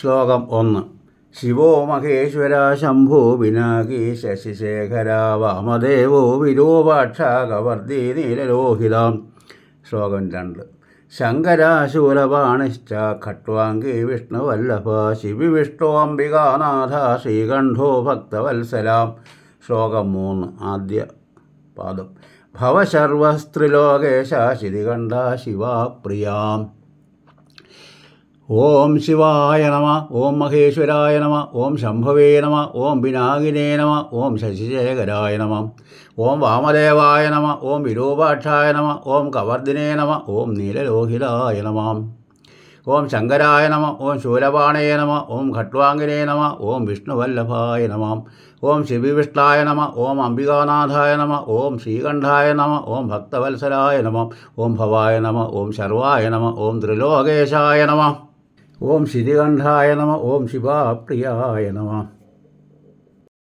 ശ്ലോകം ഒന്ന്. ശിവോ മഹേശ്വര ശംഭോ വിനാകി ശശിശേഖര വാമദേവോ വിരൂപാക്ഷ കവർദ്ധി നീലലോഹിതാം ശ്ലോകം രണ്ട്. ശങ്കരാശൂലപാണിശ്ച ഖട്വാംഗി വിഷ്ണുവല്ലഭ ശിവി വിഷ്ണു അംബികാനാഥ ശ്രീകണ്ഠോ ഭക്തവത്സലാം. ശ്ലോകം മൂന്ന്. ആദ്യ പാദം. ഭവശർവസ്ത്രിലോകേശ ശിതികണ്ഠ ശിവാപ്രിയാം ഓം ശിവായ നമ ഓം മഹേശ്വരായ നമ ഓം ശംഭവേ നമ ഓം പിനാകിനേ നമ ഓം ശശിശേഖരായ നമ ഓം വാമദേവായ നമ ഓം വിരൂപാക്ഷായ നമ ഓം കവർദിനേ നമ ഓം നീലലോഹിതായ നമ ഓം ശങ്കരായ നമ ഓം ശൂലപാണേ നമ ഓം ഖട്വാങ്കിനേ നമ ഓം വിഷ്ണുവല്ലഭായ നമ ഓം ശിവിവിഷ്ടായ നമ ഓം അംബികാനാഥായ നമ ഓം ശ്രീകണ്ഠായ നമ ഓം ഭക്തവത്സരായ നമ ഓം ഭവായ നമ ഓം ശർവായ നമ ഓം ത്രിലോകേശായ നമ ഓം ശ്രീകണ്ഠായ നമ ഓം ശിവാപ്രിയായ നമ.